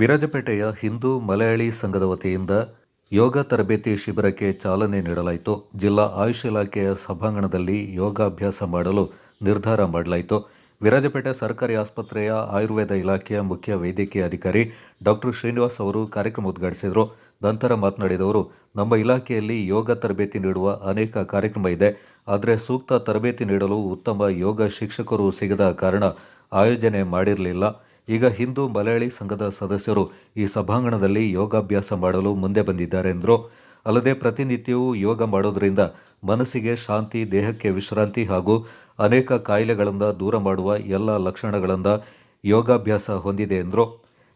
ವಿರಾಜಪೇಟೆಯ ಹಿಂದೂ ಮಲಯಾಳಿ ಸಂಘದ ವತಿಯಿಂದ ಯೋಗ ತರಬೇತಿ ಶಿಬಿರಕ್ಕೆ ಚಾಲನೆ ನೀಡಲಾಯಿತು. ಜಿಲ್ಲಾ ಆಯುಷ್ ಇಲಾಖೆಯ ಸಭಾಂಗಣದಲ್ಲಿ ಯೋಗಾಭ್ಯಾಸ ಮಾಡಲು ನಿರ್ಧಾರ ಮಾಡಲಾಯಿತು. ವಿರಾಜಪೇಟೆ ಸರ್ಕಾರಿ ಆಸ್ಪತ್ರೆಯ ಆಯುರ್ವೇದ ಇಲಾಖೆಯ ಮುಖ್ಯ ವೈದ್ಯಕೀಯ ಅಧಿಕಾರಿ ಡಾಕ್ಟರ್ ಶ್ರೀನಿವಾಸ್ ಅವರು ಕಾರ್ಯಕ್ರಮ ಉದ್ಘಾಟಿಸಿದರು. ನಂತರ ಮಾತನಾಡಿದವರು ನಮ್ಮ ಇಲಾಖೆಯಲ್ಲಿ ಯೋಗ ತರಬೇತಿ ನೀಡುವ ಅನೇಕ ಕಾರ್ಯಕ್ರಮ ಇದೆ. ಆದರೆ ಸೂಕ್ತ ತರಬೇತಿ ನೀಡಲು ಉತ್ತಮ ಯೋಗ ಶಿಕ್ಷಕರು ಸಿಗದ ಕಾರಣ ಆಯೋಜನೆ ಮಾಡಿರಲಿಲ್ಲ. ಈಗ ಹಿಂದೂ ಮಲಯಾಳಿ ಸಂಘದ ಸದಸ್ಯರು ಈ ಸಭಾಂಗಣದಲ್ಲಿ ಯೋಗಾಭ್ಯಾಸ ಮಾಡಲು ಮುಂದೆ ಬಂದಿದ್ದಾರೆ ಎಂದರು ಅಲ್ಲದೆ ಪ್ರತಿನಿತ್ಯವೂ ಯೋಗ ಮಾಡೋದರಿಂದ ಮನಸ್ಸಿಗೆ ಶಾಂತಿ, ದೇಹಕ್ಕೆ ವಿಶ್ರಾಂತಿ ಹಾಗೂ ಅನೇಕ ಕಾಯಿಲೆಗಳಿಂದ ದೂರ ಮಾಡುವ ಎಲ್ಲ ಲಕ್ಷಣಗಳಿಂದ ಯೋಗಾಭ್ಯಾಸ ಹೊಂದಿದೆ ಎಂದರು.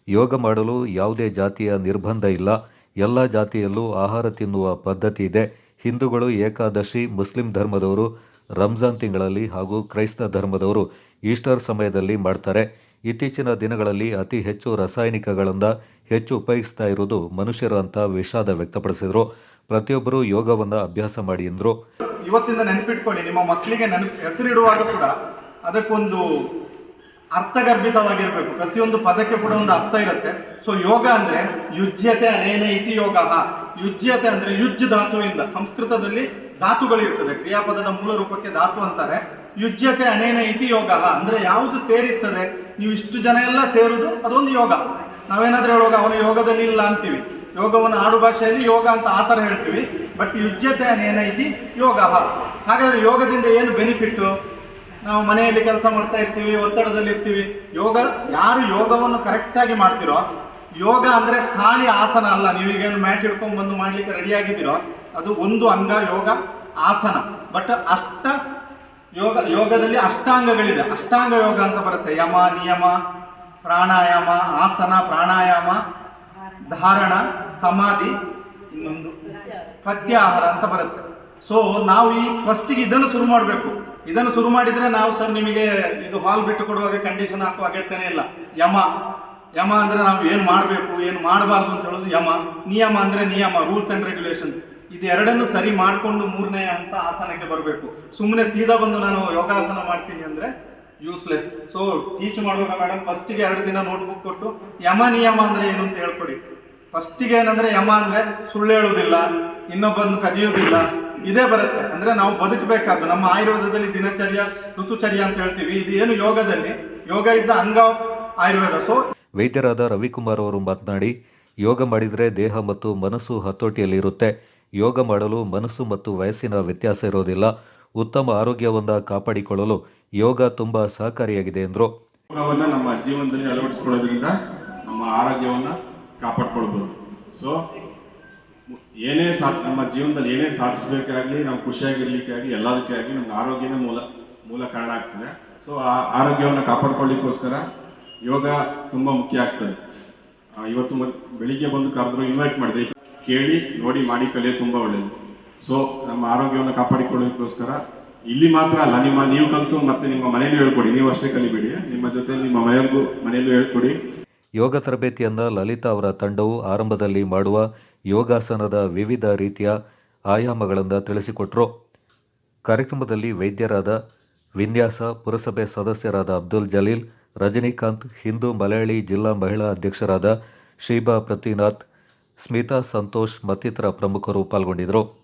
ಯೋಗ ಮಾಡಲು ಯಾವುದೇ ಜಾತಿಯ ನಿರ್ಬಂಧ ಇಲ್ಲ. ಎಲ್ಲ ಜಾತಿಯಲ್ಲೂ ಆಹಾರ ತಿನ್ನುವ ಪದ್ಧತಿ ಇದೆ. ಹಿಂದೂಗಳು ಏಕಾದಶಿ, ಮುಸ್ಲಿಂ ಧರ್ಮದವರು ರಂಜಾನ್ ತಿಂಗಳಲ್ಲಿ ಹಾಗೂ ಕ್ರೈಸ್ತ ಧರ್ಮದವರು ಈಸ್ಟರ್ ಸಮಯದಲ್ಲಿ ಮಾಡ್ತಾರೆ. ಇತ್ತೀಚಿನ ದಿನಗಳಲ್ಲಿ ಅತಿ ಹೆಚ್ಚು ರಾಸಾಯನಿಕಗಳಿಂದ ಹೆಚ್ಚು ಉಪಯೋಗಿಸ್ತಾ ಇರೋದು ಮನುಷ್ಯರು ಅಂತ ವಿಷಾದ ವ್ಯಕ್ತಪಡಿಸಿದರು. ಪ್ರತಿಯೊಬ್ಬರು ಯೋಗವನ್ನು ಅಭ್ಯಾಸ ಮಾಡಿ ಎಂದರು. ಇವತ್ತಿಂದ ನೆನಪಿಟ್ಕೊಳ್ಳಿ, ನಿಮ್ಮ ಮಕ್ಕಳಿಗೆ ನೆನಪು, ಹೆಸರಿಡುವಾಗ ಕೂಡ ಅದಕ್ಕೊಂದು ಅರ್ಥಗರ್ಭಿತವಾಗಿರಬೇಕು. ಪ್ರತಿಯೊಂದು ಪದಕ್ಕೆ ಕೂಡ ಒಂದು ಅರ್ಥ ಇರುತ್ತೆ. ಸೊ ಯೋಗ ಅಂದರೆ ಯುಜ್ಯತೆ ಅನೇನೇ ಇತಿ ಯೋಗ. ಯುಜ್ಯತೆ ಅಂದರೆ ಯುಜ್ ಧಾತುವಿಂದ, ಸಂಸ್ಕೃತದಲ್ಲಿ ಧಾತುಗಳಿರ್ತದೆ. ಕ್ರಿಯಾಪದದ ಮೂಲ ರೂಪಕ್ಕೆ ಧಾತು ಅಂತಾರೆ. ಯುಜ್ಯತೆ ಅನೇನ ಇತಿ ಯೋಗ. ಅಂದ್ರೆ ಯಾವುದು ಸೇರಿಸ್ತದೆ, ನೀವು ಇಷ್ಟು ಜನ ಎಲ್ಲ ಸೇರುದು ಅದೊಂದು ಯೋಗ. ನಾವೇನಾದ್ರೂ ಹೇಳುವಾಗ ಅವನು ಯೋಗದಲ್ಲಿ ಇಲ್ಲ ಅಂತೀವಿ. ಯೋಗವನ್ನು ಆಡು ಭಾಷೆಯಲ್ಲಿ ಯೋಗ ಅಂತ ಆ ಥರ ಹೇಳ್ತೀವಿ. ಬಟ್ ಯುಜ್ಯತೆ ಅನೇನ ಇತಿ ಯೋಗ. ಹಾಗಾದ್ರೆ ಯೋಗದಿಂದ ಏನು ಬೆನಿಫಿಟ್ಟು ನಾವು ಮನೆಯಲ್ಲಿ ಕೆಲಸ ಮಾಡ್ತಾ ಇರ್ತೀವಿ, ಒತ್ತಡದಲ್ಲಿ ಇರ್ತೀವಿ. ಯೋಗ, ಯಾರು ಯೋಗವನ್ನು ಕರೆಕ್ಟಾಗಿ ಮಾಡ್ತಿರೋ, ಯೋಗ ಅಂದ್ರೆ ಖಾಲಿ ಆಸನ ಅಲ್ಲ. ನೀವೀಗೇನು ಮ್ಯಾಟ್ ಹಿಡ್ಕೊಂಡ್ ಬಂದು ಮಾಡ್ಲಿಕ್ಕೆ ರೆಡಿ ಆಗಿದ್ದೀರೋ, ಅದು ಒಂದು ಅಂಗ ಯೋಗ, ಆಸನ. ಬಟ್ ಅಷ್ಟ ಯೋಗ, ಯೋಗದಲ್ಲಿ ಅಷ್ಟಾಂಗಗಳಿದೆ. ಅಷ್ಟಾಂಗ ಯೋಗ ಅಂತ ಬರುತ್ತೆ. ಯಮ, ನಿಯಮ, ಪ್ರಾಣಾಯಾಮ, ಆಸನ, ಪ್ರಾಣಾಯಾಮ, ಧಾರಣ, ಸಮಾಧಿ, ಇನ್ನೊಂದು ಪ್ರತ್ಯಾಹಾರ ಅಂತ ಬರುತ್ತೆ. ಸೊ ನಾವು ಈ ಫಸ್ಟಿಗೆ ಇದನ್ನು ಶುರು ಮಾಡಬೇಕು. ಇದನ್ನು ಶುರು ಮಾಡಿದ್ರೆ ನಾವು ಸರ್ ನಿಮಗೆ ಇದು ಹಾಲ್ ಬಿಟ್ಟು ಕೊಡುವಾಗ ಕಂಡೀಷನ್ ಹಾಕುವ ಅಗತ್ಯನೇ ಇಲ್ಲ. ಯಮ ಯಮ ಅಂದ್ರೆ ನಾವು ಏನು ಮಾಡಬೇಕು, ಏನು ಮಾಡಬಾರ್ದು ಅಂತ ಹೇಳೋದು ಯಮ. ನಿಯಮ ಅಂದ್ರೆ ನಿಯಮ ರೂಲ್ಸ್ ಅಂಡ್ ರೆಗ್ಯುಲೇಷನ್ಸ್ ಇದು ಎರಡನ್ನು ಸರಿ ಮಾಡಿಕೊಂಡು ಮೂರನೇ ಅಂತ ಆಸನಕ್ಕೆ ಬರಬೇಕು. ಸುಮ್ಮನೆ ಸೀದಾ ಬಂದು ನಾನು ಯೋಗಾಸನ ಮಾಡ್ತೀನಿ ಅಂದ್ರೆ ಯೂಸ್ಲೆಸ್ ಸೊ ಟೀಚ್ ಮಾಡುವಾಗ ಮೇಡಮ್ ಫಸ್ಟಿಗೆ ಎರಡು ದಿನ ನೋಟ್ಬುಕ್ ಕೊಟ್ಟು, ಯಮ ನಿಯಮ ಅಂದ್ರೆ ಏನು ಅಂತ ಹೇಳ್ಕೊಡಿ. ಫಸ್ಟಿಗೆ ಏನಂದ್ರೆ ಯಮ ಅಂದ್ರೆ ಸುಳ್ಳು ಹೇಳೋದಿಲ್ಲ ಇನ್ನೊಬ್ಬರನ್ನು ಕದಿಯೋದಿಲ್ಲ ಇದೇ ಬರುತ್ತೆ. ಅಂದ್ರೆ ನಾವು ಬದುಕಬೇಕಾದ್ದು, ನಮ್ಮ ಆಯುರ್ವೇದದಲ್ಲಿ ದಿನಚರ್ಯ, ಋತುಚರ್ಯ ಅಂತ ಹೇಳ್ತೀವಿ. ಇದು ಏನು ಯೋಗದಲ್ಲಿ, yoga is the anga of Ayurveda. So ವೈದ್ಯರಾದ Ravikumar ಅವರು ಮಾತನಾಡಿ, ಯೋಗ ಮಾಡಿದರೆ ದೇಹ ಮತ್ತು ಮನಸ್ಸು ಹತೋಟಿಯಲ್ಲಿ ಇರುತ್ತೆ ಯೋಗ ಮಾಡಲು ಮನಸ್ಸು ಮತ್ತು ವಯಸ್ಸಿನ ವ್ಯತ್ಯಾಸ ಇರೋದಿಲ್ಲ. ಉತ್ತಮ ಆರೋಗ್ಯವನ್ನು ಕಾಪಾಡಿಕೊಳ್ಳಲು ಯೋಗ ತುಂಬ ಸಹಕಾರಿಯಾಗಿದೆ ಎಂದರು. ಯೋಗವನ್ನು ನಮ್ಮ ಜೀವನದಲ್ಲಿ ಅಳವಡಿಸ್ಕೊಳ್ಳೋದ್ರಿಂದ ನಮ್ಮ ಆರೋಗ್ಯವನ್ನು ಕಾಪಾಡ್ಕೊಳ್ಬೋದು. ಸೊ ಏನೇ ಸಾ ನಮ್ಮ ಜೀವನದಲ್ಲಿ ಏನೇ ಸಾಧಿಸಬೇಕಾಗಲಿ ನಾವು ಖುಷಿಯಾಗಿರ್ಲಿಕ್ಕಾಗಿ ಎಲ್ಲದಕ್ಕೆ ಆಗಲಿ ನಮ್ಗೆ ಆರೋಗ್ಯನೇ ಮೂಲ ಮೂಲ ಕಾರಣ ಆಗ್ತದೆ. ಸೊ ಆ ಆರೋಗ್ಯವನ್ನು ಕಾಪಾಡ್ಕೊಳ್ಳಿಕ್ಕೋಸ್ಕರ ಯೋಗ ತುಂಬ ಮುಖ್ಯ ಆಗ್ತದೆ. ಇವತ್ತು ಬೆಳಿಗ್ಗೆ ಬಂದು ಕರೆದ್ರು ಇನ್ವೈಟ್ ಮಾಡಿದ್ರಿ ಕೇಳಿ, ನೋಡಿ, ಮಾಡಿ ಕಲಿಯೋದು ತುಂಬ ಒಳ್ಳೆಯದು ಸೊ ನಮ್ಮ ಆರೋಗ್ಯವನ್ನು ಕಾಪಾಡಿಕೊಳ್ಳೋದಕ್ಕೋಸ್ಕರ ಇಲ್ಲಿ ಮಾತ್ರ ಅಲ್ಲ, ನಿಮ್ಮ ನೀವು ಕಲಿತು ಮತ್ತೆ ನಿಮ್ಮ ಮನೆಯಲ್ಲೂ ಹೇಳ್ಕೊಡಿ, ನೀವು ಅಷ್ಟೇ ಕಲಿಬೇಡಿ ನಿಮ್ಮ ಜೊತೆ ನಿಮ್ಮ ಮನೆಯಲ್ಲೂ ಮನೆಯಲ್ಲೂ ಹೇಳ್ಕೊಡಿ. ಯೋಗ ತರಬೇತಿಯನ್ನ ಲಲಿತಾ ಅವರ ತಂಡವು ಆರಂಭದಲ್ಲಿ ಮಾಡುವ ಯೋಗಾಸನದ ವಿವಿಧ ರೀತಿಯ ಆಯಾಮಗಳನ್ನು ತಿಳಿಸಿಕೊಟ್ರು. ಕಾರ್ಯಕ್ರಮದಲ್ಲಿ ವೈದ್ಯರಾದ ವಿನ್ಯಾಸ ಪುರಸಭೆ ಸದಸ್ಯರಾದ ಅಬ್ದುಲ್ ಜಲೀಲ್, ರಜನಿಕಾಂತ್, ಹಿಂದೂ ಮಲಯಾಳಿ ಜಿಲ್ಲಾ ಮಹಿಳಾ ಅಧ್ಯಕ್ಷರಾದ ಶೀಬಾ ಪ್ರತಿನಾಥ್ ಸ್ಮಿತಾ ಸಂತೋಷ್ ಮತ್ತಿತರ ಪ್ರಮುಖರು ಪಾಲ್ಗೊಂಡಿದ್ದರು.